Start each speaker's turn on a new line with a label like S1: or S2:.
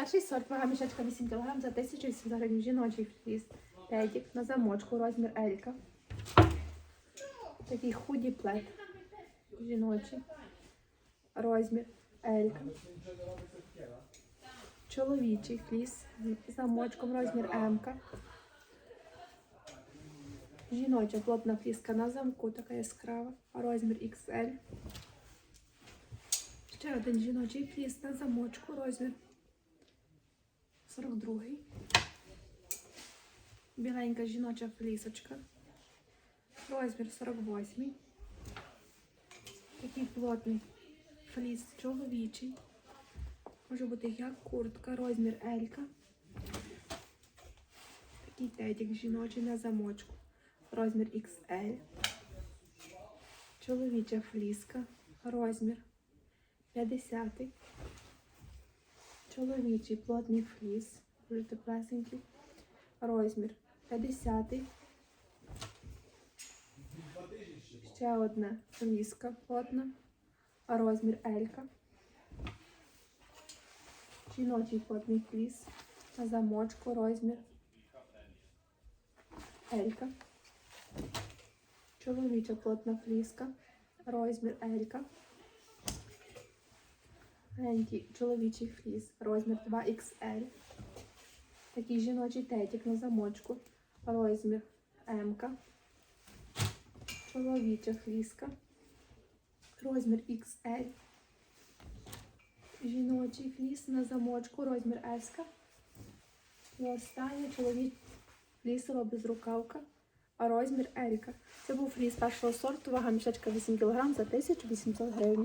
S1: Перший сорт вага мішечка 8 кг за 1800 гривень. Жіночий фліс. Педік на замочку, розмір Елька. Такий худі плед. Жіночий. Розмір Елька. Чоловічий фліс замочком, розмір М. Жіноча плотна фліска на замку, така яскрава, розмір XL. Ще один жіночий фліс на замочку, розмір 42. Біленька жіноча флісочка. Розмір 48. Такий плотний фліс чоловічий. Може бути як куртка, розмір Елька. Такий тетік жіночий на замочку. Розмір XL. Чоловіча фліска. Розмір 50. Чоловічий плотний фліс. Дуже теплесенький. Розмір 50. Ще одна фліска плотна. Розмір Елька. Жіночий плотний фліс. На замочку розмір Елька. Чоловіча плотна фліска. Розмір Елька. Маленький чоловічий фліс. Розмір 2XL. Такий жіночий тетік на замочку. Розмір М. Чоловіча фліска. Розмір XL. Жіночий фліс на замочку. Розмір S. І останній чоловік флісова безрукавка. А розмір Еріка. Це був фліс першого сорту, вага мішечка 8 кг за 1800 гривень.